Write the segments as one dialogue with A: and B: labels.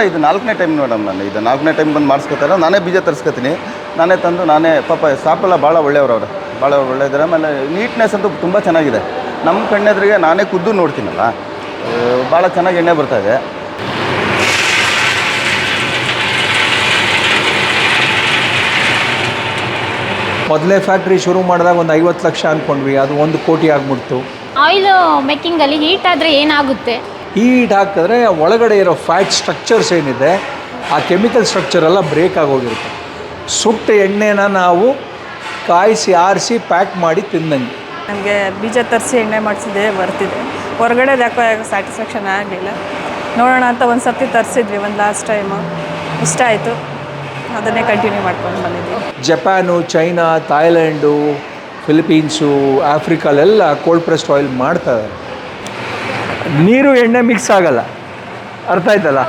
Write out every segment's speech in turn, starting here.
A: ಇಲ್ಲ ಇದು ನಾಲ್ಕನೇ ಟೈಮ್ ಮೇಡಮ್ ನಾನು. ಇದು ನಾಲ್ಕನೇ ಟೈಮ್ ಬಂದು ಮಾಡಿಸ್ಕೊತಾರೆ. ನಾನೇ ಬೀಜ ತರಿಸ್ಕೊತೀನಿ. ನಾನೇ ತಂದು ನಾನೇ ಪಾಪ ಸ್ಟಾಪೆಲ್ಲ ಭಾಳ ಒಳ್ಳೆಯವ್ರು ಅವರು. ಭಾಳ ಒಳ್ಳೆಯದ್ರೆ ಆಮೇಲೆ ನೀಟ್ನೆಸ್ ಅಂತೂ ತುಂಬ ಚೆನ್ನಾಗಿದೆ. ನಮ್ಮ ಕಣ್ಣೆದ್ರಿಗೆ ನಾನೇ ಖುದ್ದು ನೋಡ್ತೀನಲ್ಲ ಭಾಳ ಚೆನ್ನಾಗಿ ಎಣ್ಣೆ ಬರ್ತಾ ಇದೆ.
B: ಮೊದಲೇ ಫ್ಯಾಕ್ಟ್ರಿ ಶುರು ಮಾಡಿದಾಗ ಒಂದು ಐವತ್ತು ಲಕ್ಷ ಅಂದ್ಕೊಂಡ್ವಿ ಅದು ಒಂದು ಕೋಟಿ ಆಗ್ಬಿಡ್ತು.
C: ಆಯಿಲ್ ಮೇಕಿಂಗಲ್ಲಿ ಹೀಟ್ ಆದರೆ ಏನಾಗುತ್ತೆ?
B: ಹೀಟ್ ಹಾಕಿದ್ರೆ ಒಳಗಡೆ ಇರೋ ಫ್ಯಾಟ್ ಸ್ಟ್ರಕ್ಚರ್ಸ್ ಏನಿದೆ ಆ ಕೆಮಿಕಲ್ ಸ್ಟ್ರಕ್ಚರ್ ಎಲ್ಲ ಬ್ರೇಕ್ ಆಗೋಗಿರುತ್ತೆ ಸುಟ್ಟ ಎಣ್ಣೆನ ನಾವು ಕಾಯಿಸಿ ಆರಿಸಿ ಪ್ಯಾಕ್ ಮಾಡಿ ತಿಂದಂಗೆ.
D: ನನಗೆ ಬೀಜ ತರಿಸಿ ಎಣ್ಣೆ ಮಾಡಿಸಿದೆ ಬರ್ತಿದೆ. ಹೊರಗಡೆ ಯಾಕೋ ಯಾಕೋ ಸ್ಯಾಟಿಸ್ಫ್ಯಾಕ್ಷನ್ ಆಗಲಿಲ್ಲ. ನೋಡೋಣ ಅಂತ ಒಂದು ಸರ್ತಿ ತರಿಸಿದ್ವಿ ಒಂದು ಲಾಸ್ಟ್ ಟೈಮು ಇಷ್ಟ ಆಯಿತು. ಅದನ್ನೇ ಕಂಟಿನ್ಯೂ ಮಾಡ್ಕೊಂಡು ಬಂದಿದ್ವಿ.
B: ಜಪಾನು ಚೈನಾ ಥಾಯ್ಲ್ಯಾಂಡು ಫಿಲಿಪೀನ್ಸು ಆಫ್ರಿಕಾಲೆಲ್ಲ ಕೋಲ್ಡ್ ಪ್ರೆಸ್ಡ್ ಆಯಿಲ್ ಮಾಡ್ತಾರೆ ನೀರು ಎಣ್ಣೆ ಮಿಕ್ಸ್ ಆಗಲ್ಲ. ಅರ್ಥ ಆಯ್ತಲ್ಲ?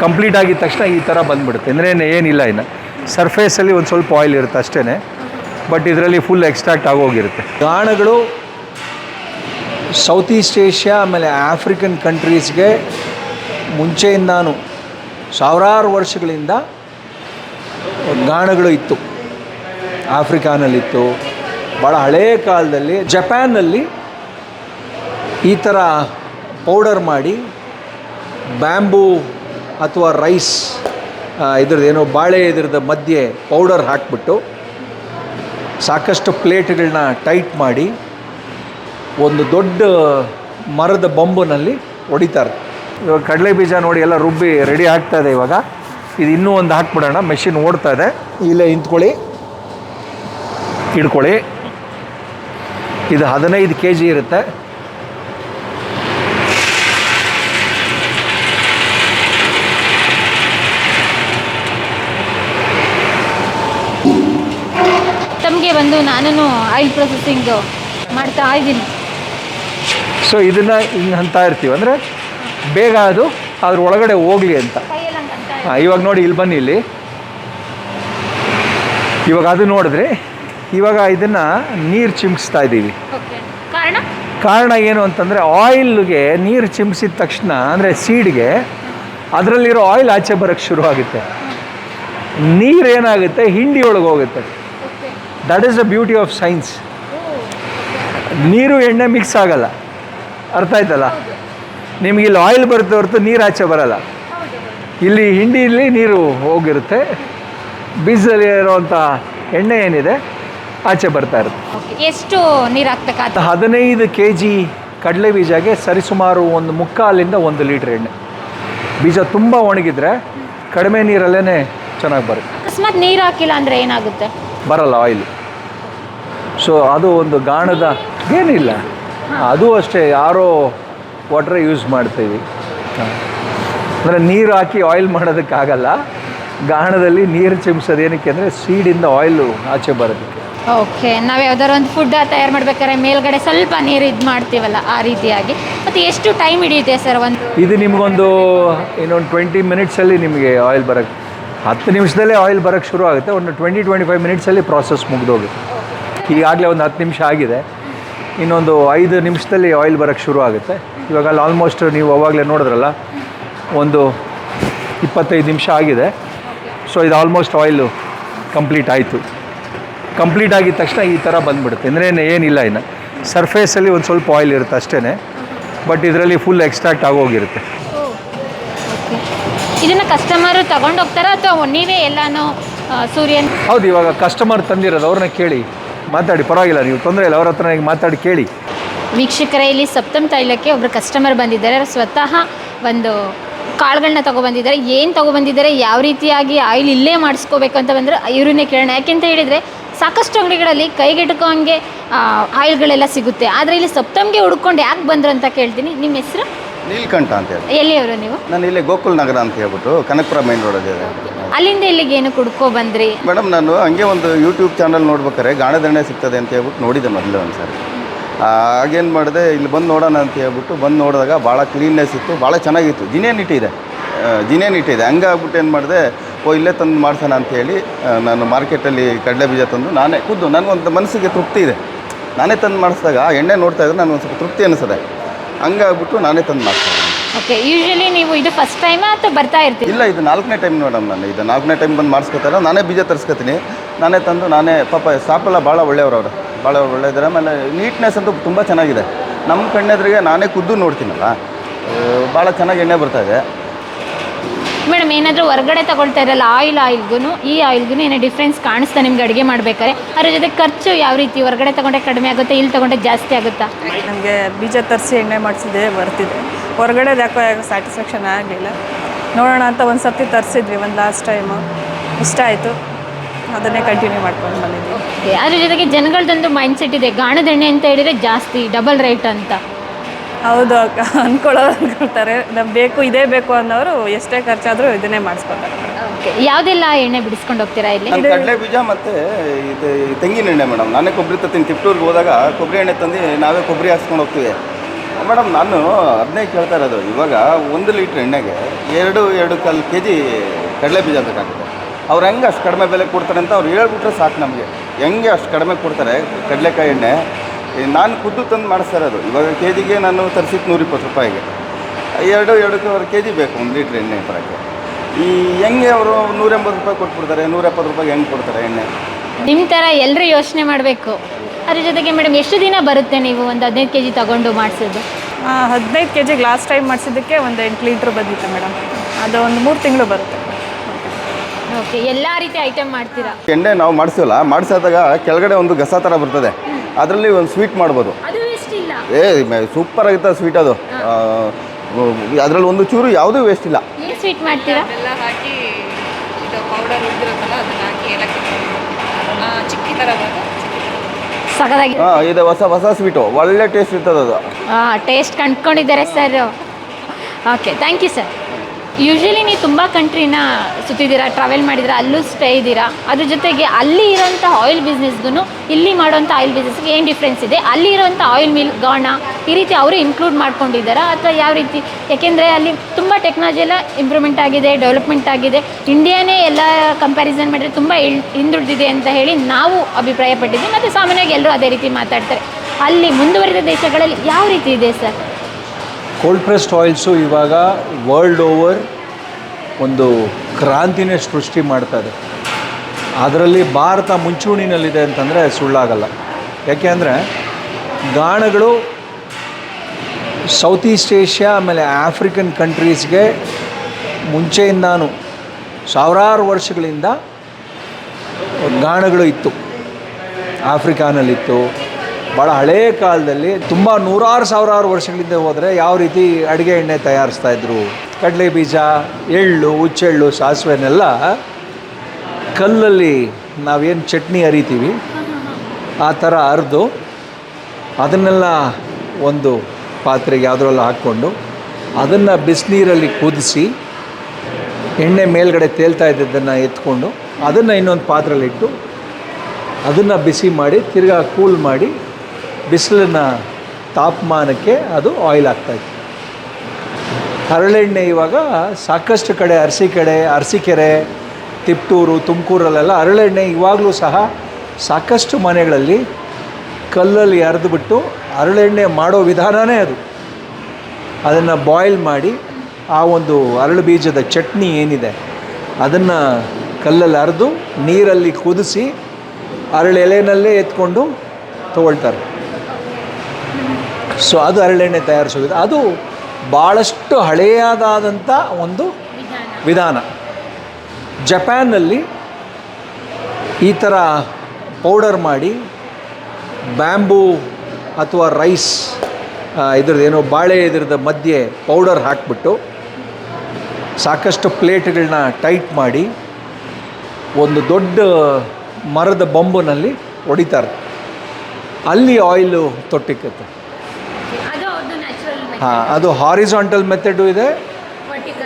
B: ಕಂಪ್ಲೀಟ್ ಆಗಿದ ತಕ್ಷಣ ಈ ಥರ ಬಂದ್ಬಿಡುತ್ತೆ. ಅಂದರೆ ಏನಿಲ್ಲ ಇನ್ನು. ಸರ್ಫೇಸಲ್ಲಿ ಒಂದು ಸ್ವಲ್ಪ ಆಯಿಲ್ ಇರುತ್ತೆ ಅಷ್ಟೇ ಬಟ್ ಇದರಲ್ಲಿ ಫುಲ್ ಎಕ್ಸ್ಟ್ರಾಕ್ಟ್ ಆಗೋಗಿರುತ್ತೆ. ಗಾಣಗಳು ಸೌತ್ ಈಸ್ಟ್ ಏಷ್ಯಾ ಆಮೇಲೆ ಆಫ್ರಿಕನ್ ಕಂಟ್ರೀಸ್ಗೆ ಮುಂಚೆಯಿಂದಾನು ಸಾವಿರಾರು ವರ್ಷಗಳಿಂದ ಗಾಣಗಳು ಇತ್ತು. ಆಫ್ರಿಕಾನಲ್ಲಿತ್ತು ಭಾಳ ಹಳೆಯ ಕಾಲದಲ್ಲಿ ಜಪಾನಲ್ಲಿ ಈ ಥರ ಪೌಡರ್ ಮಾಡಿ ಬ್ಯಾಂಬೂ ಅಥವಾ ರೈಸ್ ಇದ್ರದ್ದು ಏನೋ ಬಾಳೆ ಇದ್ರದ್ದು ಮಧ್ಯೆ ಪೌಡರ್ ಹಾಕಿಬಿಟ್ಟು ಸಾಕಷ್ಟು ಪ್ಲೇಟ್ಗಳನ್ನ ಟೈಟ್ ಮಾಡಿ ಒಂದು ದೊಡ್ಡ ಮರದ ಬೊಂಬನಲ್ಲಿ ಹೊಡಿತಾರೆ. ಇವಾಗ ಕಡಲೆ ಬೀಜ ನೋಡಿ ಎಲ್ಲ ರುಬ್ಬಿ ರೆಡಿ ಆಗ್ತಾ ಇದೆ ಇವಾಗ. ಇದು ಇನ್ನೂ ಒಂದು ಹಾಕ್ಬಿಡೋಣ ಮೆಷಿನ್ ಓಡ್ತಾ ಇದೆ. ಇಲ್ಲೇ ನಿಂತ್ಕೊಳ್ಳಿ. ಹಿಡ್ಕೊಳ್ಳಿ. ಇದು ಹದಿನೈದು ಕೆ ಜಿ ಇರುತ್ತೆ.
C: ಬಂದು ನಾನು ಆಯಿಲ್ ಪ್ರೊಸೆಸಿಂಗ್ ಮಾಡ್ತಾ ಇದ್ದೀನಿ.
B: ಸೊ ಇದನ್ನು ಹಿಂಗೆ ಅಂತ ಇರ್ತೀವಿ. ಅಂದರೆ ಬೇಗ ಅದು ಅದ್ರ ಒಳಗಡೆ ಹೋಗ್ಲಿ ಅಂತ. ಹಾಂ ಇವಾಗ ನೋಡಿ ಇಲ್ಲಿ ಬನ್ನಿ ಇಲ್ಲಿ. ಇವಾಗ ಅದು ನೋಡಿದ್ರೆ ಇವಾಗ ಇದನ್ನು ನೀರು ಚಿಮ್ಸ್ತಾ ಇದ್ದೀವಿ.
C: ಕಾರಣ?
B: ಏನು ಅಂತಂದರೆ ಆಯಿಲ್ಗೆ ನೀರು ಚಿಮ್ಸಿದ ತಕ್ಷಣ ಅಂದರೆ ಸೀಡ್ಗೆ ಅದರಲ್ಲಿರೋ ಆಯಿಲ್ ಆಚೆ ಬರೋಕ್ಕೆ ಶುರು ಆಗುತ್ತೆ ನೀರು ಏನಾಗುತ್ತೆ? ಹಿಂಡಿ ಒಳಗೆ ಹೋಗುತ್ತೆ. That is the beauty of science ನೀರು ಎಣ್ಣೆ ಮಿಕ್ಸ್ ಆಗಲ್ಲ. ಅರ್ಥ ಆಯ್ತಲ್ಲ? ನಿಮಗೆ ಇಲ್ಲಿ ಆಯಿಲ್ ಬರುತ್ತೆ ಹೊರತು ನೀರು ಆಚೆ ಬರಲ್ಲ. ಇಲ್ಲಿ ಹಿಂಡಿಯಲ್ಲಿ ನೀರು ಹೋಗಿರುತ್ತೆ. ಬೀಜದಲ್ಲಿ ಇರುವಂಥ ಎಣ್ಣೆ ಏನಿದೆ ಆಚೆ ಬರ್ತಾ ಇರುತ್ತೆ.
C: ಎಷ್ಟು ನೀರು ಹಾಕ್ಬೇಕಾದ
B: ಹದಿನೈದು ಕೆ ಜಿ ಕಡಲೆ ಬೀಜಗೆ ಸರಿಸುಮಾರು ಒಂದು ಮುಕ್ಕಾಲಿಂದ ಒಂದು ಲೀಟ್ರ್ ಎಣ್ಣೆ. ಬೀಜ ತುಂಬ ಒಣಗಿದ್ರೆ ಕಡಿಮೆ ನೀರಲ್ಲೇ ಚೆನ್ನಾಗಿ ಬರುತ್ತೆ.
C: ಅಕಸ್ಮಾತ್ ನೀರು ಹಾಕಿಲ್ಲ ಅಂದರೆ ಏನಾಗುತ್ತೆ?
B: ಬರಲ್ಲ ಆಯಿಲ್ ಸೊ ಅದು ಒಂದು ಗಾಣದ ಏನಿಲ್ಲ. ಅದು ಅಷ್ಟೇ ಯಾರೋ ವಾಟ್ರ್ ಯೂಸ್ ಮಾಡ್ತೀವಿ. ಅಂದರೆ ನೀರು ಹಾಕಿ ಆಯಿಲ್ ಮಾಡೋದಕ್ಕಾಗಲ್ಲ. ಗಾಣದಲ್ಲಿ ನೀರು ಚಿಮ್ಸೋದು ಏನಕ್ಕೆ ಅಂದರೆ ಸೀಡಿಂದ ಆಯಿಲು ಆಚೆ ಬರೋದಕ್ಕೆ.
C: ಓಕೆ ನಾವು ಯಾವ್ದಾದ್ರು ಒಂದು ಫುಡ್ ತಯಾರು ಮಾಡ್ಬೇಕಾದ್ರೆ ಮೇಲ್ಗಡೆ ಸ್ವಲ್ಪ ನೀರು ಇದು ಮಾಡ್ತೀವಲ್ಲ ಆ ರೀತಿಯಾಗಿ. ಮತ್ತು ಎಷ್ಟು ಟೈಮ್ ಹಿಡಿಯುತ್ತೆ ಸರ್ ಒಂದು
B: ಇದು ನಿಮಗೊಂದು ಇನ್ನೊಂದು ಟ್ವೆಂಟಿ ಮಿನಿಟ್ಸಲ್ಲಿ ನಿಮಗೆ ಆಯಿಲ್ ಬರೋಕ್ಕೆ ಹತ್ತು ನಿಮಿಷದಲ್ಲೇ ಆಯಿಲ್ ಬರೋಕ್ಕೆ ಶುರು ಆಗುತ್ತೆ ಒಂದು ಟ್ವೆಂಟಿ ಟ್ವೆಂಟಿ ಫೈವ್ ಮಿನಿಟ್ಸಲ್ಲಿ ಪ್ರಾಸೆಸ್ ಮುಗಿದೋಗುತ್ತೆ. ಈಗಾಗಲೇ ಒಂದು ಹತ್ತು ನಿಮಿಷ ಆಗಿದೆ. ಇನ್ನೊಂದು ಐದು ನಿಮಿಷದಲ್ಲಿ ಆಯಿಲ್ ಬರೋಕ್ಕೆ ಶುರು ಆಗುತ್ತೆ ಇವಾಗ ಅಲ್ಲಿ ಆಲ್ಮೋಸ್ಟ್ ನೀವು ಅವಾಗಲೇ ನೋಡಿದ್ರಲ್ಲ, ಒಂದು ಇಪ್ಪತ್ತೈದು ನಿಮಿಷ ಆಗಿದೆ. ಸೊ ಇದು ಆಲ್ಮೋಸ್ಟ್ ಆಯಿಲು ಕಂಪ್ಲೀಟ್ ಆಯಿತು. ಕಂಪ್ಲೀಟ್ ಆಗಿದ ತಕ್ಷಣ ಈ ಥರ ಬಂದ್ಬಿಡುತ್ತೆ. ಅಂದರೆ ಏನಿಲ್ಲ ಇನ್ನು. ಸರ್ಫೇಸಲ್ಲಿ ಒಂದು ಸ್ವಲ್ಪ ಆಯಿಲ್ ಇರುತ್ತೆ ಅಷ್ಟೇ ಬಟ್ ಇದರಲ್ಲಿ ಫುಲ್ ಎಕ್ಸ್ಟ್ರಾಕ್ಟ್ ಆಗೋಗಿರುತ್ತೆ.
C: ಇದನ್ನು ಕಸ್ಟಮರು ತಗೊಂಡು ಹೋಗ್ತಾರಾ ಅಥವಾ ನೀವೇ ಎಲ್ಲಾನು ಸೂರ್ಯನ್
B: ಹೌದು ಇವಾಗ ಕಸ್ಟಮರ್ ತಂದಿರೋದು ಅವ್ರನ್ನ ಕೇಳಿ ಮಾತಾಡಿ ಪರವಾಗಿಲ್ಲ ನೀವು ತೊಂದರೆ ಇಲ್ಲ ಅವ್ರ ಹತ್ರ ಈಗ ಮಾತಾಡಿ ಕೇಳಿ.
C: ವೀಕ್ಷಕರೇ ಇಲ್ಲಿ ಸಪ್ತಮ್ ತೈಲಕ್ಕೆ ಒಬ್ಬರು ಕಸ್ಟಮರ್ ಬಂದಿದ್ದಾರೆ ಸ್ವತಃ ಒಂದು ಕಾಳುಗಳನ್ನ ತಗೊಬಂದಿದ್ದಾರೆ ಏನು ತಗೊಬಂದಿದ್ದಾರೆ ಯಾವ ರೀತಿಯಾಗಿ ಆಯಿಲ್ ಇಲ್ಲೇ ಮಾಡಿಸ್ಕೋಬೇಕು ಅಂತ ಬಂದರೆ ಇವ್ರನ್ನೇ ಕೇಳೋಣ. ಯಾಕೆಂತ ಹೇಳಿದರೆ ಸಾಕಷ್ಟು ಅಂಗಡಿಗಳಲ್ಲಿ ಕೈಗೆಟುಕೋ ಹಂಗೆ ಆಯಿಲ್ಗಳೆಲ್ಲ ಸಿಗುತ್ತೆ. ಆದರೆ ಇಲ್ಲಿ ಸಪ್ತಮ್ಗೆ ಹುಡ್ಕೊಂಡು ಯಾಕೆ ಬಂದ್ರು ಅಂತ ಕೇಳ್ತೀನಿ. ನಿಮ್ಮ ಹೆಸರು?
A: ನೀಲ್ಕಂಠ ಅಂತ ಹೇಳಿ.
C: ಎಲ್ಲಿಯವರು ನೀವು?
A: ನಾನು ಇಲ್ಲಿ ಗೋಕುಲ್ ನಗರ ಅಂತ ಹೇಳ್ಬಿಟ್ಟು ಕನಕಪುರ ಮೈನ್ ರೋಡಲ್ಲಿದೆ
C: ಅಲ್ಲಿಂದ ಇಲ್ಲಿಗೆ ಏನು ಕುಡ್ಕೊ ಬಂದ್ರಿ?
A: ಮೇಡಮ್ ನಾನು ಹಂಗೆ ಒಂದು ಯೂಟ್ಯೂಬ್ ಚಾನಲ್ ನೋಡ್ಬೇಕಾರೆ ಗಾಣದಣ್ಣೆ ಸಿಗ್ತದೆ ಅಂತ ಹೇಳ್ಬಿಟ್ಟು ನೋಡಿದೆ ಮೊದಲು ಒಂದು ಸಾರಿ ಆಗೇನು ಮಾಡಿದೆ ಇಲ್ಲಿ ಬಂದು ನೋಡೋಣ ಅಂತ ಹೇಳ್ಬಿಟ್ಟು ಬಂದು ನೋಡಿದಾಗ ಭಾಳ ಕ್ಲೀನ್ನೆಸ್ ಇತ್ತು ಭಾಳ ಚೆನ್ನಾಗಿತ್ತು. ಜಿನೇನ್ ಇಟ್ಟಿದೆ ಜಿನೇನ್ ಇಟ್ಟಿದೆ ಹಂಗಾಗ್ಬಿಟ್ಟು ಏನು ಮಾಡಿದೆ ಓ ಇಲ್ಲೇ ತಂದು ಮಾಡ್ಸೋಣ ಅಂತ ಹೇಳಿ ಆ, ನಾನು ಮಾರ್ಕೆಟಲ್ಲಿ ಕಡಲೆ ಬೀಜ ತಂದು ನಾನೇ ಖುದ್ದು ನನಗೊಂದು ಮನಸ್ಸಿಗೆ ತೃಪ್ತಿ ಇದೆ. ನಾನೇ ತಂದು ಮಾಡಿಸಿದಾಗ ಎಣ್ಣೆ ನೋಡ್ತಾ ಇದ್ರೆ ನನಗೊಂದು ಸ್ವಲ್ಪ ತೃಪ್ತಿ ಅನಿಸ್ತದೆ ಹಂಗಾಗ್ಬಿಟ್ಟು ನಾನೇ ತಂದು ಮಾಡ್ತೀನಿ.
C: ಓಕೆ ಯೂಶಲಿ ನೀವು ಇದು ಫಸ್ಟ್ ಟೈಮ್ ಅಥವಾ ಬರ್ತಾ ಇರ್ತೀರಿ?
A: ಇಲ್ಲ ಇದು ನಾಲ್ಕನೇ ಟೈಮ್ ಮೇಡಮ್ ನಾನು. ಇದು ನಾಲ್ಕನೇ ಟೈಮ್ ಬಂದು ಮಾಡಿಸ್ಕೊತಾರ. ನಾನೇ ಬೀಜ ತರಿಸ್ಕೊತೀನಿ. ನಾನೇ ತಂದು ನಾನೇ ಪಾಪ ಸ್ಟಾಫೆಲ್ಲ ಭಾಳ ಒಳ್ಳೆಯವ್ರು ಅವರು. ಭಾಳ ಒಳ್ಳೆಯದಾರೆ ಆಮೇಲೆ ನೀಟ್ನೆಸ್ ಅಂತೂ ತುಂಬ ಚೆನ್ನಾಗಿದೆ. ನಮ್ಮ ಕಣ್ಣೆದ್ರಿಗೆ ನಾನೇ ಖುದ್ದು ನೋಡ್ತೀನಲ್ಲ. ಭಾಳ ಚೆನ್ನಾಗಿ ಎಣ್ಣೆ ಬರ್ತಾ ಇದೆ.
C: ಮೇಡಮ್ ಏನಾದರೂ ಹೊರಗಡೆ ತಗೊಳ್ತಾ ಇರಲ್ಲ ಆಯಿಲ್ ಆಯಿಲ್ಗೂ ಈ ಆಯಿಲ್ಗೂ ಏನೋ ಡಿಫ್ರೆನ್ಸ್ ಕಾಣಿಸ್ತಾ ನಿಮ್ಗೆ ಅಡುಗೆ ಮಾಡಬೇಕಾದ್ರೆ ಅದ್ರ ಜೊತೆ ಖರ್ಚು ಯಾವ ರೀತಿ? ಹೊರಗಡೆ ತಗೊಂಡೆ ಕಡಿಮೆ ಆಗುತ್ತೆ ಇಲ್ಲಿ ತಗೊಂಡೆ ಜಾಸ್ತಿ ಆಗುತ್ತಾ?
D: ನಮಗೆ ಬೀಜ ತರಿಸಿ ಎಣ್ಣೆ ಮಾಡಿಸಿದೆ ಬರ್ತಿದೆ. ಹೊರಗಡೆ ಯಾಕೋ ಸ್ಯಾಟಿಸ್ಫ್ಯಾಕ್ಷನ್ ಆಗಲಿಲ್ಲ. ನೋಡೋಣ ಅಂತ ಒಂದು ಸರ್ತಿ ತರಿಸಿದ್ವಿ ಒಂದು ಲಾಸ್ಟ್ ಟೈಮು ಇಷ್ಟ ಆಯಿತು. ಅದನ್ನೇ ಕಂಟಿನ್ಯೂ ಮಾಡ್ಕೊಂಡು ಬಂದಿದ್ವಿ.
C: ಅದ್ರ ಜೊತೆಗೆ ಜನಗಳದೊಂದು ಮೈಂಡ್ ಸೆಟ್ ಇದೆ ಗಾಣದ ಎಣ್ಣೆ ಅಂತ ಹೇಳಿದರೆ ಜಾಸ್ತಿ ಡಬಲ್ ರೇಟ್ ಅಂತ.
D: ಹೌದು ಅಕ್ಕ. ಅಂದ್ಕೊಳ್ಳೋರು ಅಂದ್ಕೊಳ್ತಾರೆ ನಮ್ಗೆ ಬೇಕು ಇದೇ ಬೇಕು ಅನ್ನೋರು ಎಷ್ಟೇ ಖರ್ಚಾದರೂ ಇದನ್ನೇ ಮಾಡಿಸ್ಕೊತಾರೆ.
C: ಓಕೆ. ಯಾವುದೆಲ್ಲ ಎಣ್ಣೆ ಬಿಡಿಸ್ಕೊಂಡು ಹೋಗ್ತೀರಾ ಇಲ್ಲಿ?
A: ನಾನು ಕಡಲೆ ಬೀಜ ಮತ್ತೆ ಇದು ತೆಂಗಿನ ಎಣ್ಣೆ ಮೇಡಮ್. ನಾನೇ ಕೊಬ್ಬರಿ ತತ್ತೀನಿ. ತಿಪ್ಟೂರ್ಗೆ ಹೋದಾಗ ಕೊಬ್ಬರಿ ಎಣ್ಣೆ ತಂದು ನಾವೇ ಕೊಬ್ಬರಿ ಹಾಕ್ಸ್ಕೊಂಡು ಹೋಗ್ತೀವಿ. ಮೇಡಮ್ ನಾನು ಅದನ್ನೇ ಕೇಳ್ತಾ ಇರೋದು. ಇವಾಗ ಒಂದು ಲೀಟ್ರ್ ಎಣ್ಣೆಗೆ ಎರಡು ಎರಡು ಕಾಲು ಕೆ ಜಿ ಕಡಲೆ ಬೀಜ ಬೇಕಾಗುತ್ತೆ. ಅವ್ರು ಹೆಂಗೆ ಅಷ್ಟು ಕಡಿಮೆ ಬೆಲೆ ಕೊಡ್ತಾರೆ ಅಂತ ಅವ್ರು ಹೇಳ್ಬಿಟ್ರೆ ಸಾಕು ನಮಗೆ. ಹೆಂಗೆ ಅಷ್ಟು ಕಡಿಮೆ ಕೊಡ್ತಾರೆ ಕಡಲೆಕಾಯಿ ಎಣ್ಣೆ? ನಾನು ಖುದ್ದು ತಂದು ಮಾಡಿಸ್ತಾರೆ ಅದು. ಇವಾಗ ಕೆ ಜಿಗೆ ನಾನು ತರಿಸಿದ್ದು ನೂರಿಪ್ಪತ್ತು ರೂಪಾಯಿಗೆ. ಎರಡು ಎರಡೂವರೆ ಕೆ ಜಿ ಬೇಕು ಒಂದು ಲೀಟ್ರ್ ಎಣ್ಣೆ ಬರೋಕ್ಕೆ ಈ ಹೆಂಗೆ ಅವರು ನೂರ ಎಂಬತ್ತು ರೂಪಾಯಿ ಕೊಟ್ಬಿಡ್ತಾರೆ ನೂರ ಎಪ್ಪತ್ತು ರೂಪಾಯಿಗೆ ಹೆಂಗೆ ಕೊಡ್ತಾರೆ ಎಣ್ಣೆ?
C: ನಿಮ್ಮ ಥರ ಎಲ್ಲರೂ ಯೋಚನೆ ಮಾಡಬೇಕು. ಅದ್ರ ಜೊತೆಗೆ ಮೇಡಮ್ ಎಷ್ಟು ದಿನ ಬರುತ್ತೆ ನೀವು ಒಂದು ಹದಿನೈದು ಕೆ ಜಿ ತಗೊಂಡು ಮಾಡಿಸೋದು?
D: ಹದಿನೈದು ಕೆ ಜಿಗೆ ಲಾಸ್ಟ್ ಟೈಮ್ ಮಾಡಿಸಿದ್ದಕ್ಕೆ ಒಂದು ಎಂಟು ಲೀಟ್ರ್ ಬಂದಿತ್ತು ಮೇಡಮ್. ಅದು ಒಂದು ಮೂರು ತಿಂಗಳು ಬರುತ್ತೆ.
C: ಓಕೆ ಎಲ್ಲ ರೀತಿ ಐಟಮ್ ಮಾಡ್ತೀರಾ?
A: ಎಣ್ಣೆ ನಾವು ಮಾಡಿಸೋಲ್ಲ. ಮಾಡಿಸಿದಾಗ ಕೆಳಗಡೆ ಒಂದು ಗಸ ಥರ ಬರ್ತದೆ. ಅದರಲ್ಲಿ ಒಂದು ಸ್ವೀಟ್ ಮಾಡ್ಬೋದು.
C: ಅದು ವೇಸ್ಟ್ ಇಲ್ಲ.
A: ಏ ಸೂಪರ್ ಆಗಿತ್ತು ಸ್ವೀಟ್ ಅದು. ಅದರಲ್ಲಿ ಒಂದು ಚೂರು ಯಾವುದೂ ವೇಸ್ಟ್ ಇಲ್ಲ.
C: ಸ್ವೀಟ್ ಮಾಡ್ತೀರಾ?
D: ಬೆಲ್ಲ ಹಾಕಿ ಇದು ಪೌಡರ್ ಉಳಿದಿರುತ್ತಲ್ಲ ಅದನ್ನು ಹಾಕಿ ಚಿಕ್ಕಿ ಥರ
C: ಸಗದಾಗಿ
A: ಹಾಂ ಇದು ಹೊಸ ಹೊಸ ಸ್ವೀಟು ಒಳ್ಳೆ ಟೇಸ್ಟ್ ಇರ್ತದೆ ಅದು.
C: ಹಾಂ taste ಕಂಡ್ಕೊಂಡಿದ್ದಾರೆ sir okay thank you sir usually ನೀವು ತುಂಬ ಕಂಟ್ರಿನ ಸುತ್ತಿದ್ದೀರಾ ಟ್ರಾವೆಲ್ ಮಾಡಿದ್ದೀರಾ, ಅಲ್ಲೂ ಸ್ಟೇ ಇದ್ದೀರಾ, ಅದ್ರ ಜೊತೆಗೆ ಅಲ್ಲಿ ಇರೋಂಥ ಆಯಿಲ್ ಬಿಸ್ನೆಸ್ಗೂ ಇಲ್ಲಿ ಮಾಡೋಂಥ ಆಯಿಲ್ ಬಿಸ್ನೆಸ್ಗೆ ಏನು ಡಿಫ್ರೆನ್ಸ್ ಇದೆ? ಅಲ್ಲಿ ಇರೋಂಥ ಆಯಿಲ್ ಮಿಲ್ ಗಾಣ, ಈ ರೀತಿ ಅವರು ಇನ್ಕ್ಲೂಡ್ ಮಾಡ್ಕೊಂಡಿದ್ದಾರಾ? ಅಥವಾ ಯಾವ ರೀತಿ? ಯಾಕೆಂದರೆ ಅಲ್ಲಿ ತುಂಬ ಟೆಕ್ನಾಲಜಿ ಎಲ್ಲ ಇಂಪ್ರೂವ್ಮೆಂಟ್ ಆಗಿದೆ ಡೆವಲಪ್ಮೆಂಟ್ ಆಗಿದೆ. ಇಂಡಿಯಾನೇ ಎಲ್ಲ ಕಂಪ್ಯಾರಿಸನ್ ಮಾಡಿದ್ರೆ ತುಂಬ ಹಿಂದುಳಿದಿದೆ ಅಂತ ಹೇಳಿ ನಾವು ಅಭಿಪ್ರಾಯಪಟ್ಟಿದ್ದೀವಿ. ಮತ್ತು ಸಾಮಾನ್ಯವಾಗಿ ಎಲ್ಲರೂ ಅದೇ ರೀತಿ ಮಾತಾಡ್ತಾರೆ. ಅಲ್ಲಿ ಮುಂದುವರಿದ ದೇಶಗಳಲ್ಲಿ ಯಾವ ರೀತಿ ಇದೆ ಸರ್
B: ಕೋಲ್ಡ್ ಪ್ರೆಸ್ಡ್ ಆಯಿಲ್ಸು ಇವಾಗ ವರ್ಲ್ಡ್ ಓವರ್ ಒಂದು ಕ್ರಾಂತಿನೇ ಸೃಷ್ಟಿ ಮಾಡ್ತಾ ಇದೆ. ಅದರಲ್ಲಿ ಭಾರತ ಮುಂಚೂಣಿನಲ್ಲಿದೆ ಅಂತಂದರೆ ಸುಳ್ಳಾಗಲ್ಲ. ಯಾಕೆ ಅಂದರೆ ಗಾಣಗಳು ಸೌತ್ ಈಸ್ಟ್ ಏಷ್ಯಾ ಆಮೇಲೆ ಆಫ್ರಿಕನ್ ಕಂಟ್ರೀಸ್ಗೆ ಮುಂಚೆಯಿಂದಾನು ಸಾವಿರಾರು ವರ್ಷಗಳಿಂದ ಗಾಣಗಳು ಇತ್ತು. ಆಫ್ರಿಕಾನಲ್ಲಿತ್ತು ಭಾಳ ಹಳೆಯ ಕಾಲದಲ್ಲಿ ತುಂಬ ನೂರಾರು, ಸಾವಿರಾರು ವರ್ಷಗಳಿಂದ ಹೋದರೆ ಯಾವ ರೀತಿ ಅಡುಗೆ ಎಣ್ಣೆ ತಯಾರಿಸ್ತಾ ಇದ್ರು? ಕಡಲೆ ಬೀಜ, ಎಳ್ಳು ಹುಚ್ಚೆಳ್ಳು ಸಾಸಿವೆನೆಲ್ಲ ಕಲ್ಲಲ್ಲಿ ನಾವೇನು ಚಟ್ನಿ ಅರಿತೀವಿ, ಆ ಥರ ಅರೆದು ಅದನ್ನೆಲ್ಲ ಒಂದು ಪಾತ್ರೆಗೆ ಯಾವುದ್ರಲ್ಲ ಹಾಕ್ಕೊಂಡು ಅದನ್ನು ಬಿಸಿನೀರಲ್ಲಿ ಕುದಿಸಿ ಎಣ್ಣೆ ಮೇಲ್ಗಡೆ ತೇಲ್ತಾ ಇದ್ದದ್ದನ್ನು ಎತ್ಕೊಂಡು ಅದನ್ನು ಇನ್ನೊಂದು ಪಾತ್ರೆಯಲ್ಲಿಟ್ಟು ಅದನ್ನು ಬಿಸಿ ಮಾಡಿ ತಿರ್ಗಾ ಕೂಲ್ ಮಾಡಿ ಬಿಸಿಲಿನ ತಾಪಮಾನಕ್ಕೆ ಅದು ಆಯಿಲ್ ಆಗ್ತಾಯಿತ್ತು. ಹರಳೆಣ್ಣೆ ಇವಾಗ ಸಾಕಷ್ಟು ಕಡೆ ಅರಸಿಕಡೆ ಅರಸೀಕೆರೆ, ತಿಪ್ಟೂರು, ತುಮಕೂರಲ್ಲೆಲ್ಲ ಹರಳೆಣ್ಣೆ ಇವಾಗಲೂ ಸಹ ಸಾಕಷ್ಟು ಮನೆಗಳಲ್ಲಿ ಕಲ್ಲಲ್ಲಿ ಅರೆದುಬಿಟ್ಟು ಹರಳೆಣ್ಣೆ ಮಾಡೋ ವಿಧಾನವೇ ಅದು. ಅದನ್ನು ಬಾಯ್ಲ್ ಮಾಡಿ ಆ ಒಂದು ಅರಳು ಬೀಜದ ಚಟ್ನಿ ಏನಿದೆ ಅದನ್ನು ಕಲ್ಲಲ್ಲಿ ಅರೆದು ನೀರಲ್ಲಿ ಕುದಿಸಿ ಅರಳೆಲೆಯಲ್ಲೇ ಎತ್ಕೊಂಡು ತೊಗೊಳ್ತಾರೆ. ಸೊ ಅದು ಹರಳೆಣ್ಣೆ ತಯಾರಿಸೋದು ಅದು ಭಾಳಷ್ಟು ಹಳೆಯದಾದಂಥ ಒಂದು ವಿಧಾನ. ಜಪಾನ್ನಲ್ಲಿ ಈ ಥರ ಪೌಡರ್ ಮಾಡಿ ಬ್ಯಾಂಬೂ ಅಥವಾ ರೈಸ್ ಇದ್ರದ್ದು ಏನೋ ಬಾಳೆ ಇದ್ರದ್ದು ಮಧ್ಯೆ ಪೌಡರ್ ಹಾಕಿಬಿಟ್ಟು ಸಾಕಷ್ಟು ಪ್ಲೇಟ್ಗಳನ್ನ ಟೈಟ್ ಮಾಡಿ ಒಂದು ದೊಡ್ಡ ಮರದ ಬೊಂಬನಲ್ಲಿ ಹೊಡಿತಾರೆ ಅಲ್ಲಿ ಆಯಿಲು ತೊಟ್ಟಿಕ್ಕತ್ತೆ. ಹಾಂ ಅದು ಹಾರಿಸಾಂಟಲ್ ಮೆಥಡು ಇದೆ.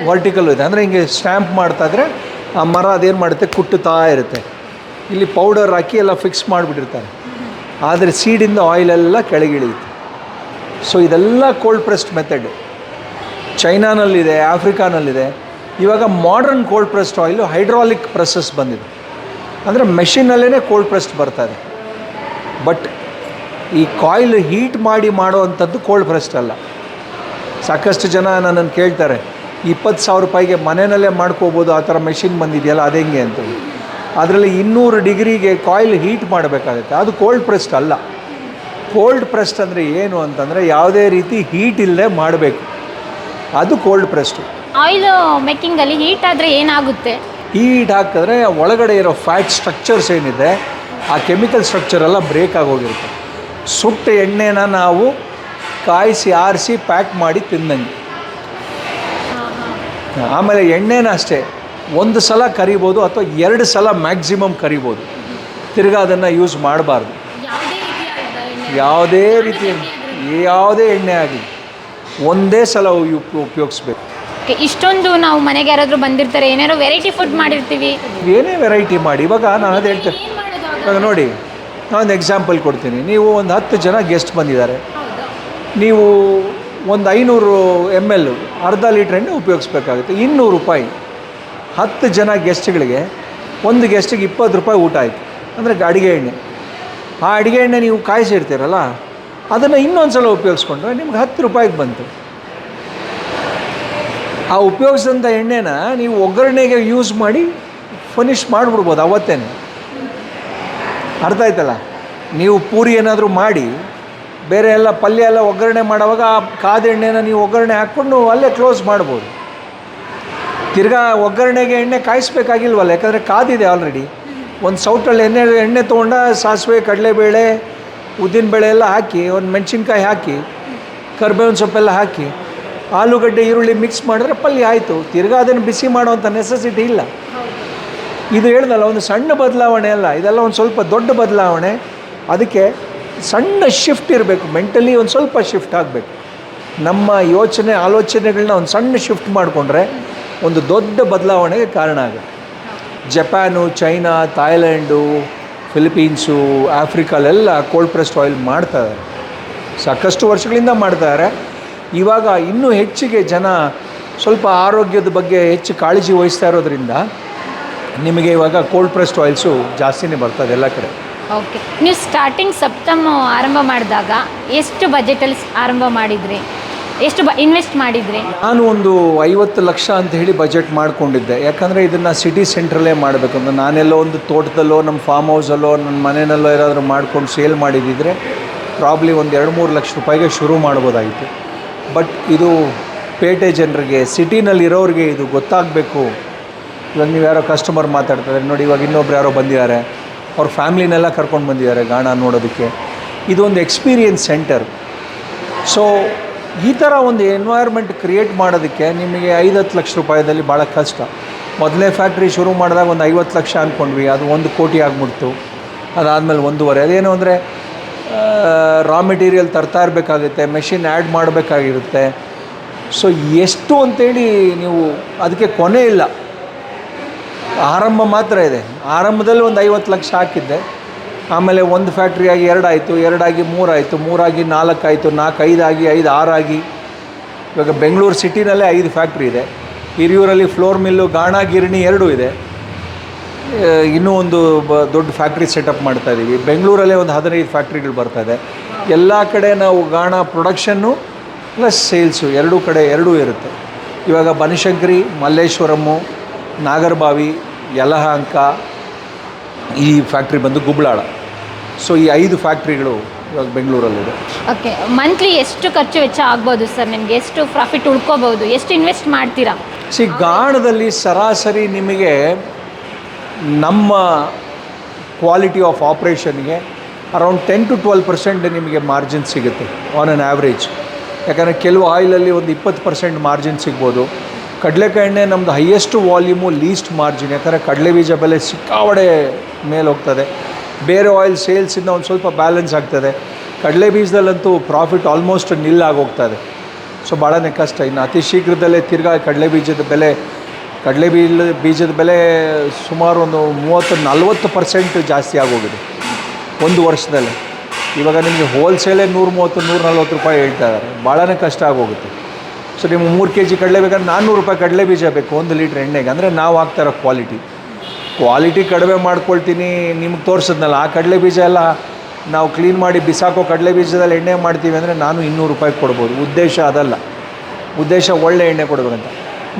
B: ವರ್ಟಿಕಲ್ಲು ಇದೆ. ಅಂದರೆ ಹಿಂಗೆ ಸ್ಟ್ಯಾಂಪ್ ಮಾಡ್ತಾ ಇದ್ರೆ ಆ ಮರ ಅದೇನು ಮಾಡುತ್ತೆ? ಕುಟ್ಟುತ್ತಾ ಇರುತ್ತೆ. ಇಲ್ಲಿ ಪೌಡರ್ ಹಾಕಿ ಎಲ್ಲ ಫಿಕ್ಸ್ ಮಾಡಿಬಿಟ್ಟಿರ್ತಾರೆ. ಆದರೆ ಸೀಡಿಂದ ಆಯಿಲೆಲ್ಲ ಕೆಳಗಿಳಿಯುತ್ತೆ ಸೊ ಇದೆಲ್ಲ ಕೋಲ್ಡ್ ಪ್ರೆಸ್ಡ್ ಮೆಥಡ್ ಚೈನಾನಲ್ಲಿದೆ ಆಫ್ರಿಕಾನಲ್ಲಿದೆ. ಇವಾಗ modern cold pressed oil hydraulic presses ಬಂದಿದೆ. ಅಂದರೆ ಮೆಷಿನಲ್ಲೇ ಕೋಲ್ಡ್ ಪ್ರೆಸ್ಡ್ ಬರ್ತಾ ಇದೆ. ಬಟ್ ಈ ಕಾಯಿಲ್ ಹೀಟ್ ಮಾಡಿ ಮಾಡೋ ಅಂಥದ್ದು ಕೋಲ್ಡ್ ಪ್ರೆಸ್ಡ್ ಅಲ್ಲ. ಸಾಕಷ್ಟು ಜನ ನನ್ನನ್ನು ಕೇಳ್ತಾರೆ ಇಪ್ಪತ್ತು ಸಾವಿರ ರೂಪಾಯಿಗೆ ಮನೆಯಲ್ಲೇ ಮಾಡ್ಕೋಬೋದು ಆ ಥರ ಮೆಷಿನ್ ಬಂದಿದೆಯಲ್ಲ ಅದು ಹೆಂಗೆ ಅಂತ. ಅದರಲ್ಲಿ ಇನ್ನೂರು ಡಿಗ್ರಿಗೆ ಕಾಯಿಲ್ ಹೀಟ್ ಮಾಡಬೇಕಾಗುತ್ತೆ. ಅದು ಕೋಲ್ಡ್ ಪ್ರೆಸ್ಟ್ ಅಲ್ಲ. ಕೋಲ್ಡ್ ಪ್ರೆಸ್ಟ್ ಅಂದರೆ ಏನು ಅಂತಂದರೆ ಯಾವುದೇ ರೀತಿ ಹೀಟ್ ಇಲ್ಲದೆ ಮಾಡಬೇಕು. ಅದು ಕೋಲ್ಡ್ ಪ್ರೆಸ್ಟು
C: ಆಯಿಲ್ ಮೇಕಿಂಗಲ್ಲಿ ಹೀಟ್ ಆದರೆ ಏನಾಗುತ್ತೆ?
B: ಹೀಟ್ ಹಾಕಿದ್ರೆ ಒಳಗಡೆ ಇರೋ ಫ್ಯಾಟ್ ಸ್ಟ್ರಕ್ಚರ್ಸ್ ಏನಿದೆ ಆ ಕೆಮಿಕಲ್ ಸ್ಟ್ರಕ್ಚರ್ ಎಲ್ಲ ಬ್ರೇಕ್ ಆಗೋಗಿರುತ್ತೆ. ಸುಟ್ಟ ಎಣ್ಣೆನ ನಾವು ಕಾಯಿಸಿ ಆರಿಸಿ ಪ್ಯಾಕ್ ಮಾಡಿ ತಿಂದಂಗೆ. ಆಮೇಲೆ ಎಣ್ಣೆನ ಅಷ್ಟೇ. ಒಂದು ಸಲ ಕರಿಬೋದು ಅಥವಾ ಎರಡು ಸಲ ಮ್ಯಾಕ್ಸಿಮಮ್ ಕರಿಬೋದು. ತಿರ್ಗಾ ಅದನ್ನು ಯೂಸ್ ಮಾಡಬಾರ್ದು. ಯಾವುದೇ ರೀತಿ ಯಾವುದೇ ಎಣ್ಣೆ ಆಗಲಿ. ಒಂದೇ ಸಲ ಉಪ ಉಪಯೋಗಿಸ್ಬೇಕು.
C: ಇಷ್ಟೊಂದು ನಾವು ಮನೆಗೆ ಯಾರಾದರೂ ಬಂದಿರ್ತಾರೆ ಏನೇನೋ ವೆರೈಟಿ ಫುಡ್ ಮಾಡಿರ್ತೀವಿ.
B: ಏನೇ ವೆರೈಟಿ ಮಾಡಿ ಇವಾಗ ನಾನು ಅದು ಹೇಳ್ತೇನೆ. ಇವಾಗ ನೋಡಿ ನಾನೊಂದು ಎಕ್ಸಾಂಪಲ್ ಕೊಡ್ತೀನಿ. ನೀವು ಒಂದು ಹತ್ತು ಜನ ಗೆಸ್ಟ್ ಬಂದಿದ್ದಾರೆ. ನೀವು ಒಂದು ಐನೂರು ಎಂ ಎಲ್ ಅರ್ಧ ಲೀಟ್ರ್ ಎಣ್ಣೆ ಉಪಯೋಗಿಸ್ಬೇಕಾಗುತ್ತೆ. ಇನ್ನೂರು ರೂಪಾಯಿ. ಹತ್ತು ಜನ ಗೆಸ್ಟ್ಗಳಿಗೆ ಒಂದು ಗೆಸ್ಟಿಗೆ ಇಪ್ಪತ್ತು ರೂಪಾಯಿ ಊಟ ಆಯಿತು. ಅಂದರೆ ಅಡುಗೆ ಎಣ್ಣೆ. ಆ ಅಡುಗೆ ಎಣ್ಣೆ ನೀವು ಕಾಯಿಸಿರ್ತೀರಲ್ಲ ಅದನ್ನು ಇನ್ನೊಂದು ಸಲ ಉಪಯೋಗಿಸ್ಕೊಂಡ್ರೆ ನಿಮ್ಗೆ ಹತ್ತು ರೂಪಾಯಿಗೆ ಬಂತು. ಆ ಉಪಯೋಗಿಸಿದಂಥ ಎಣ್ಣೆನ ನೀವು ಒಗ್ಗರಣೆಗೆ ಯೂಸ್ ಮಾಡಿ ಫಿನಿಶ್ ಮಾಡಿಬಿಡ್ಬೋದು ಅವತ್ತೇನೆ. ಅರ್ಥ ಆಯ್ತಲ್ಲ? ನೀವು ಪೂರಿ ಏನಾದರೂ ಮಾಡಿ ಬೇರೆ ಎಲ್ಲ ಪಲ್ಯ ಎಲ್ಲ ಒಗ್ಗರಣೆ ಮಾಡುವಾಗ ಆ ಕಾದ ಎಣ್ಣೆನ ನೀವು ಒಗ್ಗರಣೆ ಹಾಕ್ಕೊಂಡು ಅಲ್ಲೇ ಕ್ಲೋಸ್ ಮಾಡ್ಬೋದು. ತಿರ್ಗಾ ಒಗ್ಗರಣೆಗೆ ಎಣ್ಣೆ ಕಾಯಿಸ್ಬೇಕಾಗಿಲ್ವಲ್ಲ, ಯಾಕಂದರೆ ಕಾದಿದೆ ಆಲ್ರೆಡಿ ಒಂದು ಸೌಟಲ್ಲಿ ಎಣ್ಣೆ ಎಣ್ಣೆ ತೊಗೊಂಡ ಸಾಸಿವೆ, ಕಡಲೆಬೇಳೆ, ಉದ್ದಿನಬೇಳೆ ಎಲ್ಲ ಹಾಕಿ, ಒಂದು ಮೆಣಸಿನ್ಕಾಯಿ ಹಾಕಿ, ಕರ್ಬೇವಿನ ಸೊಪ್ಪೆಲ್ಲ ಹಾಕಿ, ಆಲೂಗಡ್ಡೆ, ಈರುಳ್ಳಿ ಮಿಕ್ಸ್ ಮಾಡಿದ್ರೆ ಪಲ್ಯ ಆಯಿತು. ತಿರ್ಗಾ ಅದನ್ನು ಬಿಸಿ ಮಾಡುವಂಥ ನೆಸೆಸಿಟಿ ಇಲ್ಲ. ಇದು ಹೇಳ್ದಲ್ಲ, ಒಂದು ಸಣ್ಣ ಬದಲಾವಣೆ ಅಲ್ಲ, ಇದೆಲ್ಲ ಒಂದು ಸ್ವಲ್ಪ ದೊಡ್ಡ ಬದಲಾವಣೆ. ಅದಕ್ಕೆ ಸಣ್ಣ ಶಿಫ್ಟ್ ಇರಬೇಕು. ಮೆಂಟಲಿ ಒಂದು ಸ್ವಲ್ಪ ಶಿಫ್ಟ್ ಆಗಬೇಕು. ನಮ್ಮ ಯೋಚನೆ ಆಲೋಚನೆಗಳನ್ನ ಒಂದು ಸಣ್ಣ ಶಿಫ್ಟ್ ಮಾಡಿಕೊಂಡ್ರೆ ಒಂದು ದೊಡ್ಡ ಬದಲಾವಣೆಗೆ ಕಾರಣ ಆಗುತ್ತೆ. ಜಪಾನು, ಚೈನಾ ಥಾಯ್ಲ್ಯಾಂಡು ಫಿಲಿಪೀನ್ಸು, ಆಫ್ರಿಕಾಲೆಲ್ಲ ಕೋಲ್ಡ್ ಪ್ರೆಸ್ಡ್ ಆಯಿಲ್ ಮಾಡ್ತಾರೆ ಸಾಕಷ್ಟು ವರ್ಷಗಳಿಂದ ಮಾಡ್ತಾರೆ ಇವಾಗ ಇನ್ನೂ ಹೆಚ್ಚಿಗೆ ಜನ ಸ್ವಲ್ಪ ಆರೋಗ್ಯದ ಬಗ್ಗೆ ಹೆಚ್ಚು ಕಾಳಜಿ ವಹಿಸ್ತಾ ಇರೋದ್ರಿಂದ ನಿಮಗೆ ಇವಾಗ ಕೋಲ್ಡ್ ಪ್ರೆಸ್ಡ್ ಆಯಿಲ್ಸು ಜಾಸ್ತಿನೇ ಬರ್ತದೆ ಎಲ್ಲ ಕಡೆ.
C: ಓಕೆ ನೀವು ಸ್ಟಾರ್ಟಿಂಗ್ ಸಪ್ತಮ್ ಆರಂಭ ಮಾಡಿದಾಗ ಎಷ್ಟು ಬಜೆಟಲ್ಲಿ ಆರಂಭ ಮಾಡಿದ್ರಿ? ಎಷ್ಟು ಬ ಇನ್ವೆಸ್ಟ್ ಮಾಡಿದ್ರಿ?
B: ನಾನು ಒಂದು ಐವತ್ತು ಲಕ್ಷ ಅಂತ ಹೇಳಿ ಬಜೆಟ್ ಮಾಡಿಕೊಂಡಿದ್ದೆ. ಯಾಕಂದರೆ ಇದನ್ನು ಸಿಟಿ ಸೆಂಟ್ರಲ್ಲೇ ಮಾಡಬೇಕು ಅಂತ. ನಾನೆಲ್ಲೋ ಒಂದು ತೋಟದಲ್ಲೋ ನಮ್ಮ ಫಾರ್ಮ್ ಹೌಸಲ್ಲೋ ನನ್ನ ಮನೆಯಲ್ಲೋ ಏನಾದರೂ ಮಾಡ್ಕೊಂಡು ಸೇಲ್ ಮಾಡಿದಿದ್ರೆ ಪ್ರಾಬ್ಲಿ ಒಂದು ಎರಡು ಮೂರು ಲಕ್ಷ ರೂಪಾಯಿಗೆ ಶುರು ಮಾಡ್ಬೋದಾಗಿತ್ತು ಬಟ್ ಇದು ಪೇಟೆ ಜನರಿಗೆ ಸಿಟಿನಲ್ಲಿ ಇರೋರಿಗೆ ಇದು ಗೊತ್ತಾಗಬೇಕು. ಇವಾಗ ನೀವು ಯಾರೋ ಕಸ್ಟಮರ್ ಮಾತಾಡ್ತಾರೆ. ನೋಡಿ, ಇವಾಗ ಇನ್ನೊಬ್ರು ಯಾರೋ ಬಂದಿದ್ದಾರೆ. ಅವ್ರ ಫ್ಯಾಮ್ಲಿನೆಲ್ಲ ಕರ್ಕೊಂಡು ಬಂದಿದ್ದಾರೆ ಗಾಣ ನೋಡೋದಕ್ಕೆ. ಇದೊಂದು ಎಕ್ಸ್ಪೀರಿಯನ್ಸ್ ಸೆಂಟರ್. ಸೊ ಈ ಥರ ಒಂದು ಎನ್ವೈರ್ಮೆಂಟ್ ಕ್ರಿಯೇಟ್ ಮಾಡೋದಕ್ಕೆ ನಿಮಗೆ ಐದು ಹತ್ತು ಲಕ್ಷ ರೂಪಾಯಿದಲ್ಲಿ ಭಾಳ ಕಷ್ಟ. ಮೊದಲನೇ ಫ್ಯಾಕ್ಟ್ರಿ ಶುರು ಮಾಡಿದಾಗ ಒಂದು ಐವತ್ತು ಲಕ್ಷ ಅಂದ್ಕೊಂಡ್ವಿ ಅದು ಒಂದು ಕೋಟಿ ಆಗಿಬಿಡ್ತು. ಅದಾದಮೇಲೆ ಒಂದೂವರೆ. ಅದೇನು ಅಂದರೆ ರಾ ಮೆಟೀರಿಯಲ್ ತರ್ತಾ ಇರಬೇಕಾಗುತ್ತೆ ಮೆಷಿನ್ ಆ್ಯಡ್ ಮಾಡಬೇಕಾಗಿರುತ್ತೆ. ಸೊ ಎಷ್ಟು ಅಂತೇಳಿ ನೀವು ಅದಕ್ಕೆ ಕೊನೆ ಇಲ್ಲ. ಆರಂಭ ಮಾತ್ರ ಇದೆ. ಆರಂಭದಲ್ಲಿ ಒಂದು ಐವತ್ತು ಲಕ್ಷ ಹಾಕಿದ್ದೆ. ಆಮೇಲೆ ಒಂದು ಫ್ಯಾಕ್ಟ್ರಿಯಾಗಿ ಎರಡಾಯಿತು ಎರಡಾಗಿ ಮೂರಾಯಿತು ಮೂರಾಗಿ ನಾಲ್ಕಾಯಿತು ನಾಲ್ಕು ಐದಾಗಿ ಐದು ಆರಾಗಿ ಇವಾಗ ಬೆಂಗಳೂರು ಸಿಟಿನಲ್ಲೇ ಐದು ಫ್ಯಾಕ್ಟ್ರಿ ಇದೆ. ಹಿರಿಯೂರಲ್ಲಿ ಫ್ಲೋರ್ ಮಿಲ್ಲು ಗಾಣ, ಗಿರಣಿ ಎರಡೂ ಇದೆ. ಇನ್ನೂ ಒಂದು ಬ, ದೊಡ್ಡ ಫ್ಯಾಕ್ಟ್ರಿ ಸೆಟಪ್ ಮಾಡ್ತಾ ಇದ್ದೀವಿ ಬೆಂಗಳೂರಲ್ಲೇ ಒಂದು ಹದಿನೈದು ಫ್ಯಾಕ್ಟ್ರಿಗಳು ಬರ್ತಾ ಇದೆ. ಎಲ್ಲ ಕಡೆ ನಾವು ಗಾಣ ಪ್ರೊಡಕ್ಷನ್ನು ಪ್ಲಸ್ ಸೇಲ್ಸು ಎರಡೂ ಕಡೆ ಎರಡೂ ಇರುತ್ತೆ. ಇವಾಗ ಬನಶಂಕರಿ ಮಲ್ಲೇಶ್ವರಮ್ಮು ನಾಗರಬಾವಿ ಯಲಹಂಕ ಈ ಫ್ಯಾಕ್ಟ್ರಿ ಬಂದು ಗುಬ್ಳಾಳ ಸೊ ಈ ಐದು ಫ್ಯಾಕ್ಟ್ರಿಗಳು ಇವಾಗ ಬೆಂಗಳೂರಲ್ಲಿದೆ.
C: ಓಕೆ ಮಂತ್ಲಿ ಎಷ್ಟು ಖರ್ಚು ವೆಚ್ಚ ಆಗ್ಬೋದು ಸರ್ ನಿಮಗೆ? ಎಷ್ಟು ಪ್ರಾಫಿಟ್ ಉಳ್ಕೋಬೋದು? ಎಷ್ಟು ಇನ್ವೆಸ್ಟ್ ಮಾಡ್ತೀರಾ?
B: ಸಿ ಗಾಣದಲ್ಲಿ ಸರಾಸರಿ ನಿಮಗೆ ನಮ್ಮ quality of ಆಪ್ರೇಷನ್ಗೆ around ten to twelve percent ನಿಮಗೆ ಮಾರ್ಜಿನ್ ಸಿಗುತ್ತೆ ಆನ್ ಆನ್ ಆ್ಯಾವ್ರೇಜ್ ಯಾಕಂದರೆ ಕೆಲವು ಆಯಿಲಲ್ಲಿ ಒಂದು ಇಪ್ಪತ್ತು ಪರ್ಸೆಂಟ್ ಮಾರ್ಜಿನ್ ಸಿಗ್ಬೋದು. ಕಡಲೆಕಾಯಿ ಎಣ್ಣೆ ನಮ್ಮದು ಹೈಯೆಸ್ಟ್ ವಾಲ್ಯೂಮು ಲೀಸ್ಟ್ ಮಾರ್ಜಿನ್ ಯಾಕಂದರೆ ಕಡಲೆ ಬೀಜ ಬೆಲೆ ಸಿಕ್ಕಾವಡೆ ಮೇಲೆ ಹೋಗ್ತದೆ ಬೇರೆ ಆಯಿಲ್ ಸೇಲ್ಸಿಂದ ಒಂದು ಸ್ವಲ್ಪ ಬ್ಯಾಲೆನ್ಸ್ ಆಗ್ತದೆ. ಕಡಲೆ ಬೀಜದಲ್ಲಂತೂ ಪ್ರಾಫಿಟ್ ಆಲ್ಮೋಸ್ಟ್ ನಿಲ್ಲಾಗೋಗ್ತದೆ ಸೊ ಭಾಳನೇ ಕಷ್ಟ. ಇನ್ನು ಅತಿ ಶೀಘ್ರದಲ್ಲೇ ತಿರ್ಗಾ ಕಡಲೆ ಬೀಜದ ಬೆಲೆ, ಕಡಲೆ ಬೀಜ ಬೀಜದ ಬೆಲೆ ಸುಮಾರು ಒಂದು ಮೂವತ್ತು, ನಲ್ವತ್ತು ಪರ್ಸೆಂಟ್ ಜಾಸ್ತಿ ಆಗೋಗಿದೆ ಒಂದು ವರ್ಷದಲ್ಲೇ. ಇವಾಗ ನಿಮಗೆ ಹೋಲ್ಸೇಲೇ ನೂರು ಮೂವತ್ತು, ನೂರ ನಲ್ವತ್ತು ರೂಪಾಯಿ ಹೇಳ್ತಾ ಇದ್ದಾರೆ. ಭಾಳನೇ ಕಷ್ಟ ಆಗೋಗುತ್ತೆ. ಸೊ ನಿಮ್ಗೆ ಮೂರು ಕೆ ಜಿ ಕಡಲೆ ಬೇಕಾದ್ರೆ ನಾನ್ನೂರು ರೂಪಾಯಿ ಕಡಲೆ ಬೀಜ ಬೇಕು, ಒಂದು ಲೀಟ್ರ್ ಎಣ್ಣೆಗೆ. ಅಂದರೆ ನಾವು ಹಾಕ್ತಾ ಇರೋ ಕ್ವಾಲಿಟಿ ಕ್ವಾಲಿಟಿ ಕಡಿಮೆ ಮಾಡ್ಕೊಳ್ತೀನಿ, ನಿಮ್ಗೆ ತೋರಿಸಿದ್ನಲ್ಲ, ಆ ಕಡಲೆ ಬೀಜ ಎಲ್ಲ ನಾವು ಕ್ಲೀನ್ ಮಾಡಿ ಬಿಸಾಕೋ ಕಡಲೆ ಬೀಜದಲ್ಲಿ ಎಣ್ಣೆ ಮಾಡ್ತೀವಿ ಅಂದರೆ ನಾನು ಇನ್ನೂರು ರೂಪಾಯಿ ಕೊಡ್ಬೋದು. ಉದ್ದೇಶ ಅದಲ್ಲ. ಉದ್ದೇಶ ಒಳ್ಳೆ ಎಣ್ಣೆ ಕೊಡಬೇಕಂತ.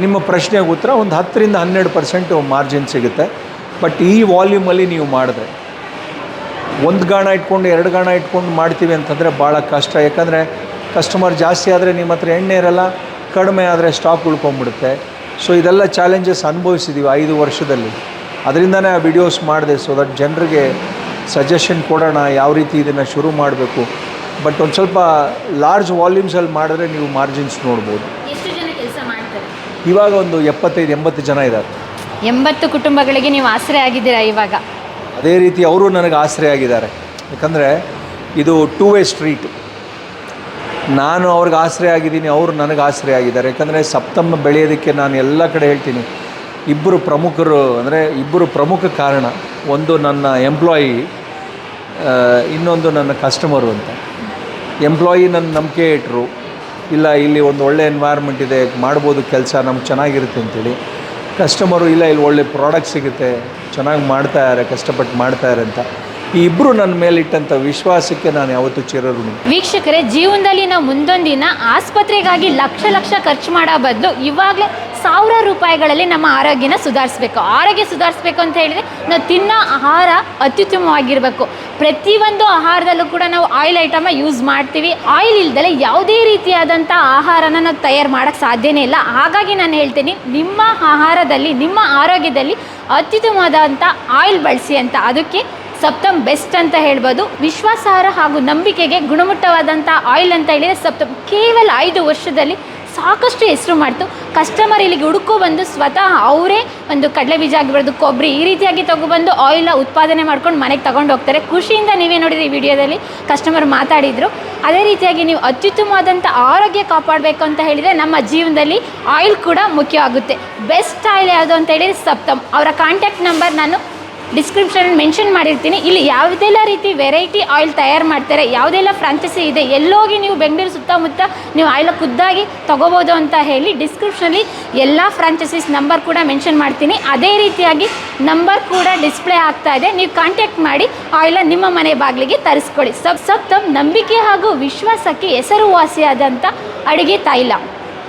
B: ನಿಮ್ಮ ಪ್ರಶ್ನೆಗೆ ಉತ್ತರ, ಒಂದು ಹತ್ತರಿಂದ ಹನ್ನೆರಡು ಪರ್ಸೆಂಟು ಮಾರ್ಜಿನ್ ಸಿಗುತ್ತೆ. ಬಟ್ ಈ ವಾಲ್ಯೂಮಲ್ಲಿ ನೀವು ಮಾಡಿದ್ರೆ, ಒಂದು ಗಾಣ ಇಟ್ಕೊಂಡು ಎರಡು ಗಾಣ ಇಟ್ಕೊಂಡು ಮಾಡ್ತೀವಿ ಅಂತಂದರೆ ಭಾಳ ಕಷ್ಟ. ಯಾಕಂದರೆ ಕಸ್ಟಮರ್ ಜಾಸ್ತಿ ಆದರೆ ನಿಮ್ಮ ಹತ್ರ ಎಣ್ಣೆ ಇರಲ್ಲ. ಕಡಿಮೆ ಆದರೆ ಸ್ಟಾಕ್ ಉಳ್ಕೊಂಬಿಡುತ್ತೆ ಸೊ ಇದೆಲ್ಲ ಚಾಲೆಂಜಸ್ ಅನುಭವಿಸಿದ್ದೀವಿ ಐದು ವರ್ಷದಲ್ಲಿ. ಅದರಿಂದನೇ ಆ ವಿಡಿಯೋಸ್ ಮಾಡಿದೆ ಸೊ ದಟ್ ಜನರಿಗೆ ಸಜೆಷನ್ ಕೊಡೋಣ ಯಾವ ರೀತಿ ಇದನ್ನು ಶುರು ಮಾಡಬೇಕು. ಬಟ್ ಒಂದು ಸ್ವಲ್ಪ ಲಾರ್ಜ್ ವಾಲ್ಯೂಮ್ಸಲ್ಲಿ ಮಾಡಿದ್ರೆ ನೀವು ಮಾರ್ಜಿನ್ಸ್ ನೋಡ್ಬೋದು.
C: ಎಷ್ಟು ಜನ ಕೆಲಸ ಮಾಡ್ತಾರೆ?
B: ಇವಾಗ ಒಂದು ಎಪ್ಪತ್ತೈದು ಎಂಬತ್ತು ಜನ ಇದ್ದಾರೆ.
C: ಎಂಬತ್ತು ಕುಟುಂಬಗಳಿಗೆ ನೀವು ಆಸರೆ ಆಗಿದ್ದೀರಾ ಇವಾಗ?
B: ಅದೇ ರೀತಿ ಅವರು ನನಗೆ ಆಸರೆ ಆಗಿದ್ದಾರೆ. ಯಾಕಂದರೆ ಇದು ಟೂ ವೇ ಸ್ಟ್ರೀಟ್ ನಾನು ಅವ್ರಿಗೆ ಆಸರೆ ಆಗಿದ್ದೀನಿ, ಅವರು ನನಗೆ ಆಸರೆ ಆಗಿದ್ದಾರೆ. ಯಾಕಂದರೆ ಸಪ್ತಮ ಬೆಳೆಯೋದಕ್ಕೆ ನಾನು ಎಲ್ಲ ಕಡೆ ಹೇಳ್ತೀನಿ, ಇಬ್ಬರು ಪ್ರಮುಖರು, ಅಂದರೆ ಇಬ್ಬರು ಪ್ರಮುಖ ಕಾರಣ, ಒಂದು ನನ್ನ ಎಂಪ್ಲಾಯಿ ಇನ್ನೊಂದು ನನ್ನ ಕಸ್ಟಮರು ಅಂತ. ಎಂಪ್ಲಾಯಿ ನನ್ನ ನಂಬಿಕೆ ಇಟ್ಟರು ಇಲ್ಲ ಇಲ್ಲಿ ಒಂದು ಒಳ್ಳೆ ಎನ್ವೈರ್ಮೆಂಟ್ ಇದೆ, ಮಾಡ್ಬೋದು ಕೆಲಸ, ನಮ್ಗೆ ಚೆನ್ನಾಗಿರುತ್ತೆ ಅಂತೇಳಿ. ಕಸ್ಟಮರು ಇಲ್ಲ ಇಲ್ಲಿ ಒಳ್ಳೆ ಪ್ರಾಡಕ್ಟ್ ಸಿಗುತ್ತೆ, ಚೆನ್ನಾಗಿ ಮಾಡ್ತಾ ಇದ್ದಾರೆ ಕಷ್ಟಪಟ್ಟು ಮಾಡ್ತಾಯಿದ್ದಾರೆ ಅಂತ. ಈ ಇಬ್ಬರು ನನ್ನ ಮೇಲಿಟ್ಟಂಥ ವಿಶ್ವಾಸಕ್ಕೆ ನಾನು ಯಾವತ್ತೂ ಚಿರಋಣಿ.
C: ವೀಕ್ಷಕರೇ, ಜೀವನದಲ್ಲಿ ನಾವು ಮುಂದೊಂದಿನ ಆಸ್ಪತ್ರೆಗಾಗಿ ಲಕ್ಷ ಲಕ್ಷ ಖರ್ಚು ಮಾಡೋ ಬದಲು ಇವಾಗಲೇ ಸಾವಿರ ರೂಪಾಯಿಗಳಲ್ಲಿ ನಮ್ಮ ಆರೋಗ್ಯನ ಸುಧಾರಿಸ್ಬೇಕು. ಆರೋಗ್ಯ ಸುಧಾರಿಸ್ಬೇಕು ಅಂತ ಹೇಳಿದರೆ ನಾವು ತಿನ್ನೋ ಆಹಾರ ಅತ್ಯುತ್ತಮವಾಗಿರಬೇಕು. ಪ್ರತಿಯೊಂದು ಆಹಾರದಲ್ಲೂ ಕೂಡ ನಾವು ಆಯಿಲ್ ಐಟಮ ಯೂಸ್ ಮಾಡ್ತೀವಿ. ಆಯಿಲ್ ಇಲ್ದಲೆ ಯಾವುದೇ ರೀತಿಯಾದಂಥ ಆಹಾರನ ನಾವು ತಯಾರು ಮಾಡೋಕ್ಕೆ ಸಾಧ್ಯನೇ ಇಲ್ಲ. ಹಾಗಾಗಿ ನಾನು ಹೇಳ್ತೀನಿ, ನಿಮ್ಮ ಆಹಾರದಲ್ಲಿ, ನಿಮ್ಮ ಆರೋಗ್ಯದಲ್ಲಿ ಅತ್ಯುತ್ತಮವಾದಂಥ ಆಯಿಲ್ ಬಳಸಿ ಅಂತ. ಅದಕ್ಕೆ ಸಪ್ತಮ್ ಬೆಸ್ಟ್ ಅಂತ ಹೇಳ್ಬೋದು. ವಿಶ್ವಾಸಾರ್ಹ ಹಾಗೂ ನಂಬಿಕೆಗೆ ಗುಣಮಟ್ಟವಾದಂಥ ಆಯಿಲ್ ಅಂತ ಹೇಳಿದರೆ ಸಪ್ತಮ್ ಕೇವಲ ಐದು ವರ್ಷದಲ್ಲಿ ಸಾಕಷ್ಟು ಹೆಸರು ಮಾಡ್ತು. ಕಸ್ಟಮರ್ ಇಲ್ಲಿಗೆ ಹುಡುಕೋ ಬಂದು ಸ್ವತಃ ಅವರೇ ಒಂದು ಕಡಲೆ ಬೀಜ ಆಗಿರ್ಬೋದು ಕೊಬ್ಬರಿ ಈ ರೀತಿಯಾಗಿ ತೊಗೊಬಂದು ಆಯಿಲ್ನ ಉತ್ಪಾದನೆ ಮಾಡ್ಕೊಂಡು ಮನೆಗೆ ತಗೊಂಡು ಹೋಗ್ತಾರೆ. ಖುಷಿಯಿಂದ ನೀವೇ ನೋಡಿದ್ರಿ ಈ ವಿಡಿಯೋದಲ್ಲಿ ಕಸ್ಟಮರ್ ಮಾತಾಡಿದರು. ಅದೇ ರೀತಿಯಾಗಿ ನೀವು ಅತ್ಯುತ್ತಮವಾದಂಥ ಆರೋಗ್ಯ ಕಾಪಾಡಬೇಕು ಅಂತ ಹೇಳಿದರೆ ನಮ್ಮ ಜೀವನದಲ್ಲಿ ಆಯಿಲ್ ಕೂಡ ಮುಖ್ಯವಾಗುತ್ತೆ. ಬೆಸ್ಟ್ ಆಯಿಲ್ ಯಾವುದು ಅಂತ ಹೇಳಿದರೆ ಸಪ್ತಮ್. ಅವರ ಕಾಂಟ್ಯಾಕ್ಟ್ ನಂಬರ್ ನಾನು ಡಿಸ್ಕ್ರಿಪ್ಷನ್ ಮೆನ್ಷನ್ ಮಾಡಿರ್ತೀನಿ. ಇಲ್ಲಿ ಯಾವುದೆಲ್ಲ ರೀತಿ ವೆರೈಟಿ ಆಯಿಲ್ ತಯಾರು ಮಾಡ್ತಾರೆ, ಯಾವುದೆಲ್ಲ ಫ್ರಾಂಚೈಸಿ ಇದೆ, ಎಲ್ಲೋಗಿ ನೀವು ಬೆಂಗಳೂರು ಸುತ್ತಮುತ್ತ ನೀವು ಆಯಿಲ್ ಖುದ್ದಾಗಿ ತೊಗೋಬೋದು ಅಂತ ಹೇಳಿ ಡಿಸ್ಕ್ರಿಪ್ಷನಲ್ಲಿ ಎಲ್ಲ ಫ್ರಾಂಚೈಸಿಸ್ ನಂಬರ್ ಕೂಡ ಮೆನ್ಷನ್ ಮಾಡ್ತೀನಿ. ಅದೇ ರೀತಿಯಾಗಿ ನಂಬರ್ ಕೂಡ ಡಿಸ್ಪ್ಲೇ ಆಗ್ತಾ ಇದೆ. ನೀವು ಕಾಂಟ್ಯಾಕ್ಟ್ ಮಾಡಿ ಆಯಿಲ್ ನಿಮ್ಮ ಮನೆ ಬಾಗಿಲಿಗೆ ತರಿಸ್ಕೊಳ್ಳಿ. ಸಬ್ ಸಪ್ತಮ್ ನಂಬಿಕೆ ಹಾಗೂ ವಿಶ್ವಾಸಕ್ಕೆ ಹೆಸರುವಾಸಿಯಾದಂಥ ಅಡುಗೆ ತೈಲ.